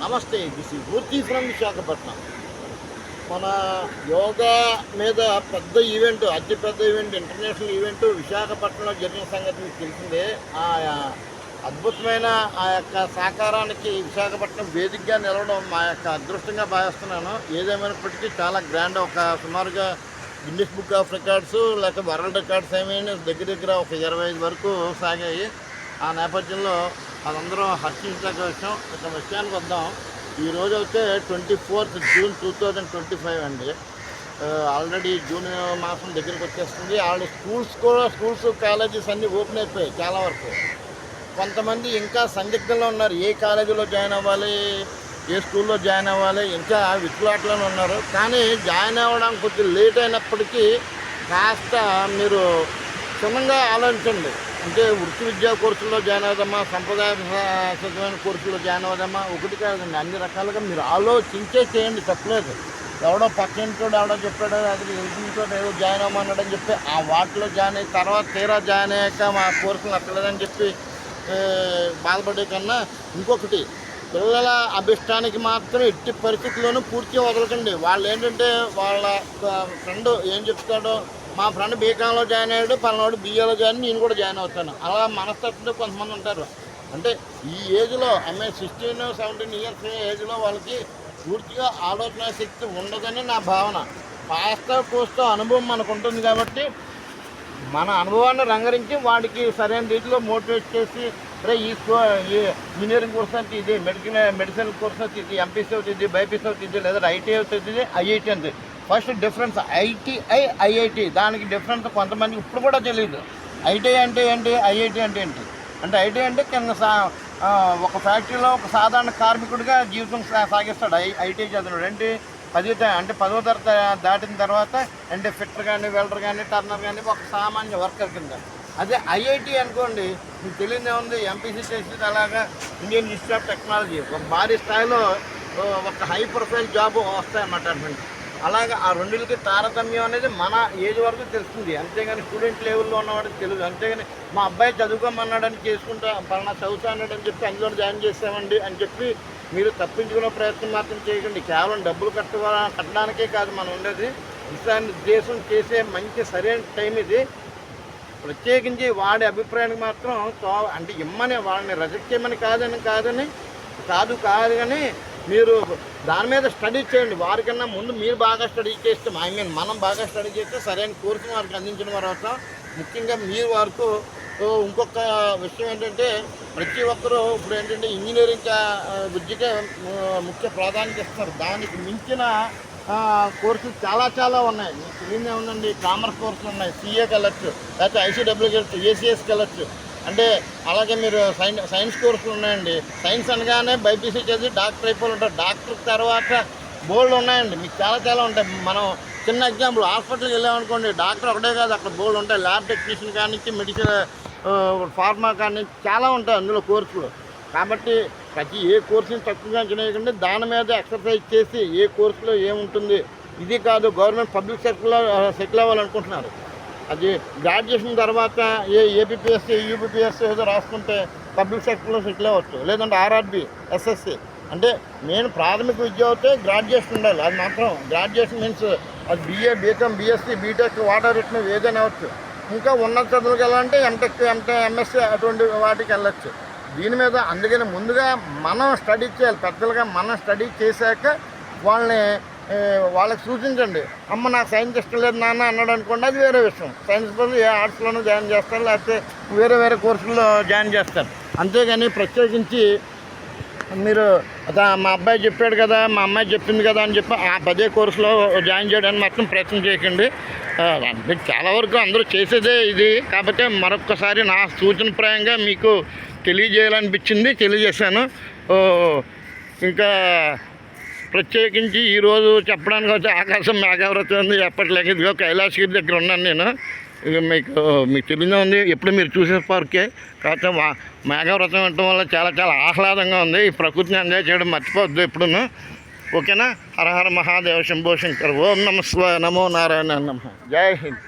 నమస్తే దిస్ ఈ మూర్తి ఫ్రమ్ విశాఖపట్నం. మన యోగా మీద పెద్ద ఈవెంట్ అతిపెద్ద ఈవెంట్ ఇంటర్నేషనల్ ఈవెంట్ విశాఖపట్నంలో జరిగిన సంగతి మీకు తెలిసిందే. ఆ అద్భుతమైన ఆ యొక్క సహకారానికి విశాఖపట్నం వేదికగా నిలవడం మా యొక్క అదృష్టంగా భావిస్తున్నాను. ఏదేమైనప్పటికీ చాలా గ్రాండ్ ఒక సుమారుగా గిన్నిస్ బుక్ ఆఫ్ రికార్డ్స్ లేక వరల్డ్ రికార్డ్స్ ఏమైనా దగ్గర దగ్గర ఒక ఇరవై ఐదు వరకు సాగాయి. ఆ నేపథ్యంలో అదందరం హర్షించదగ్గ విషయం. ఇక్కడ విషయానికి వద్దాం. ఈ రోజు అయితే twenty fourth June two thousand twenty five అండి ఆల్రెడీ జూన్ మాసం దగ్గరికి వచ్చేస్తుంది. ఆల్రెడీ స్కూల్స్ కూడా స్కూల్స్ కాలేజెస్ అన్నీ ఓపెన్ అయిపోయాయి చాలా వరకు. కొంతమంది ఇంకా సందిగ్ధంలో ఉన్నారు. ఏ కాలేజీలో జాయిన్ అవ్వాలి ఏ స్కూల్లో జాయిన్ అవ్వాలి ఇంకా విట్లాట్లోనే ఉన్నారు. కానీ జాయిన్ అవ్వడానికి కొద్దిగా లేట్ అయినప్పటికీ కాస్త మీరు క్షుణ్ణంగా ఆలోచించండి. అంటే వృత్తి విద్యా కోర్సుల్లో జాయిన్ అవుదామా సంప్రదాయ సిద్ధమైన కోర్సుల్లో జాయిన్ అవుదామా ఒకటి కాదండి. అన్ని రకాలుగా మీరు ఆలోచించే చేయండి తప్పలేదు ఎవడో పక్కింటోడు ఎవడో చెప్పాడో అది ఎదుటింటో ఏదో జాయిన్ అవ్వమన్నాడని చెప్పి ఆ వాటిలో జాయిన్ అయ్యి తర్వాత తీరా జాయిన్ అయ్యాక మా కోర్సులు నచ్చలేదని చెప్పి బాధపడే కన్నా ఇంకొకటి పిల్లల అభిష్టానికి మాత్రం ఎట్టి పరిస్థితుల్లోనూ పూర్తిగా వదలకండి. వాళ్ళు ఏంటంటే వాళ్ళ ఫ్రెండ్ ఏం చెప్తాడో మా ఫ్రెండ్ బీకాంలో జాయిన్ అయ్యాడు పలానాడు బీఏలో జాయిన్ నేను కూడా జాయిన్ అవుతాను. అలా మనస్తత్వంతో కొంతమంది ఉంటారు. అంటే ఈ ఏజ్లో ఐ సిక్స్టీన్ సెవెంటీన్ ఇయర్స్ ఏజ్లో వాళ్ళకి పూర్తిగా ఆలోచన శక్తి ఉండదని నా భావన. పాస్తా కోస్తో అనుభవం మనకు ఉంటుంది కాబట్టి మన అనుభవాన్ని రంగరించి వాడికి సరైన రీతిలో మోటివేట్ చేసి రే ఈ ఈ ఇంజనీరింగ్ కోర్స్ అంటే ఇది మెడికల్ మెడిసిన్ కోర్స్ అంటే ఇది ఎంపీసీ అవుతుంది బైపీసీ అవుతుంది లేదా ఐటీ అవుతుంది ఐఐటీ అంతే. First difference ITI IIT. దానికి డిఫరెన్స్ కొంతమంది ఇప్పుడు కూడా తెలియదు ఐటీఐ అంటే ఏంటి ఐఐటి అంటే ఏంటి? అంటే ఐటీ అంటే కింద సా ఒక ఫ్యాక్టరీలో ఒక సాధారణ కార్మికుడిగా జీవితం సా- సాగిస్తాడు. ఐ ఐటీ చదివినాడు ఏంటి పది అంటే పదో తరగతి దాటిన తర్వాత అంటే ఫిట్టర్ కానీ వెల్డర్ కానీ టర్నర్ కానీ ఒక సామాన్య వర్కర్ కింద. అదే ఐఐటి అనుకోండి మీకు తెలియదు ఏముంది ఎంపీసీ చేసి అలాగా ఇండియన్ ఇన్స్టిట్యూట్ ఆఫ్ టెక్నాలజీ. ఒక భారీ స్థాయిలో ఒక హై ప్రొఫైల్ జాబ్ వస్తాయన్నమాట అటువంటి. అలాగే ఆ రెండులకి తారతమ్యం అనేది మన ఏజ్ వరకు తెలుస్తుంది. అంతేగాని స్టూడెంట్ లెవెల్లో ఉన్నవాడికి తెలియదు అంతేగాని మా అబ్బాయి చదువుకోమన్నాడని చేసుకుంటా పలానా చదువుతా అన్నాడని చెప్పి అందులో జాయిన్ చేసామండి అని చెప్పి మీరు తప్పించుకునే ప్రయత్నం మాత్రం చేయకండి. కేవలం డబ్బులు కట్టుకో కట్టడానికే కాదు మనం ఉండేది. విషయాన్ని ఉద్దేశం చేసే మంచి సరైన టైం ఇది. ప్రత్యేకించి వాడి అభిప్రాయానికి మాత్రం అంటే ఇమ్మని వాళ్ళని రజెక్ట్ చేయమని కాదని కాదని కాదు కాదు కానీ మీరు దాని మీద స్టడీ చేయండి. వారికన్నా ముందు మీరు బాగా స్టడీ చేస్తే ఐ మీన్ మనం బాగా స్టడీ చేస్తే సరైన కోర్సు వారికి అందించిన తర్వాత ముఖ్యంగా మీరు వరకు ఇంకొక విషయం ఏంటంటే ప్రతి ఒక్కరూ ఇప్పుడు ఏంటంటే ఇంజనీరింగ్ విద్యకే ముఖ్య ప్రాధాన్యత ఇస్తున్నారు. దానికి మించిన కోర్సులు చాలా చాలా ఉన్నాయి. మీకు ఉందండి కామర్స్ కోర్సులు ఉన్నాయి సిఏకి వెళ్ళచ్చు లేకపోతే ఐసీడబ్ల్యూకి వెళ్ళచ్చు ఏసీఎస్కి వెళ్ళచ్చు. అంటే అలాగే మీరు సైన్ సైన్స్ కోర్సులు ఉన్నాయండి. సైన్స్ అనగానే బైపీసీ చేసి డాక్టర్ అయిపోయి ఉంటారు. డాక్టర్ తర్వాత బోల్డ్ ఉన్నాయండి. మీకు చాలా చాలా ఉంటాయి. మనం చిన్న ఎగ్జాంపుల్ హాస్పిటల్కి వెళ్ళామనుకోండి డాక్టర్ ఒకటే కాదు అక్కడ బోల్డ్ ఉంటాయి. ల్యాబ్ టెక్నీషియన్ కానీ మెడిసిన్ మెడికల్ ఫార్మా కానీ చాలా ఉంటాయి అందులో కోర్సులు. కాబట్టి ప్రతి ఏ కోర్సుని తక్కువగా చేయకుండా. దాని మీద ఎక్సర్సైజ్ చేసి ఏ కోర్సులో ఏముంటుంది ఇది కాదు గవర్నమెంట్ పబ్లిక్ సెక్టర్లో సెటిల్ అవ్వాలనుకుంటున్నారు. అది గ్రాడ్యుయేషన్ తర్వాత ఏ ఏపీఎస్సీ యూపీఎస్సీ ఏదో రాసుకుంటే పబ్లిక్ సెక్టర్లో సెటిల్ అవ్వచ్చు. లేదంటే ఆర్ఆర్బి ఎస్ఎస్సి అంటే నేను ప్రాథమిక విద్య అయితే గ్రాడ్యుయేషన్ ఉండాలి. అది మాత్రం గ్రాడ్యుయేషన్ మీన్స్ అది బీఏ బీకామ్ బీఎస్సీ బీటెక్ వాటర్ రిటర్న్ ఏదైనా అవ్వచ్చు. ఇంకా ఉన్నత చదువులకు వెళ్ళాలంటే ఎంటెక్ ఎంటే ఎంఎస్సీ అటువంటి వాటికి వెళ్ళచ్చు. దీని మీద అందుకని ముందుగా మనం స్టడీ చేయాలి. పెద్దలుగా మనం స్టడీ చేశాక వాళ్ళని వాళ్ళకి సూచించండి. అమ్మ నాకు సైన్స్ ఇష్టం లేదు నాన్న అన్నాడు అనుకోండి అది వేరే విషయం. సైన్స్ బదులు ఏ ఆర్ట్స్లోనూ జాయిన్ చేస్తారు లేకపోతే వేరే వేరే కోర్సుల్లో జాయిన్ చేస్తారు. అంతేగాని ప్రత్యేకించి మీరు మా అబ్బాయి చెప్పాడు కదా మా అమ్మాయి చెప్పింది కదా అని చెప్పి ఆ పదే కోర్సులో జాయిన్ చేయడానికి మాత్రం ప్రయత్నం చేయకండి. చాలా వరకు అందరూ చేసేదే ఇది. కాబట్టి మరొకసారి నా సూచనప్రాయంగా మీకు తెలియజేయాలనిపించింది తెలియజేశాను. ఇంకా ప్రత్యేకించి ఈరోజు చెప్పడానికి వచ్చే ఆకాశం మేఘావృతం ఉంది. ఎప్పటిలాగే ఇదిగో కైలాసగిరి దగ్గర ఉన్నాను నేను. ఇక మీకు మీకు తెలియదే ఉంది. ఎప్పుడు మీరు చూసే పార్కే. కాకపోతే మేఘవ్రతం మేఘావ్రతం ఉండటం వల్ల చాలా చాలా ఆహ్లాదంగా ఉంది. ఈ ప్రకృతిని ఎంజాయ్ చేయడం మర్చిపోవద్దు ఎప్పుడును. ఓకేనా? హర హర మహాదేవ శంభో శంకర్. ఓం నమ నమో నారాయణ నమ. జై హింద్.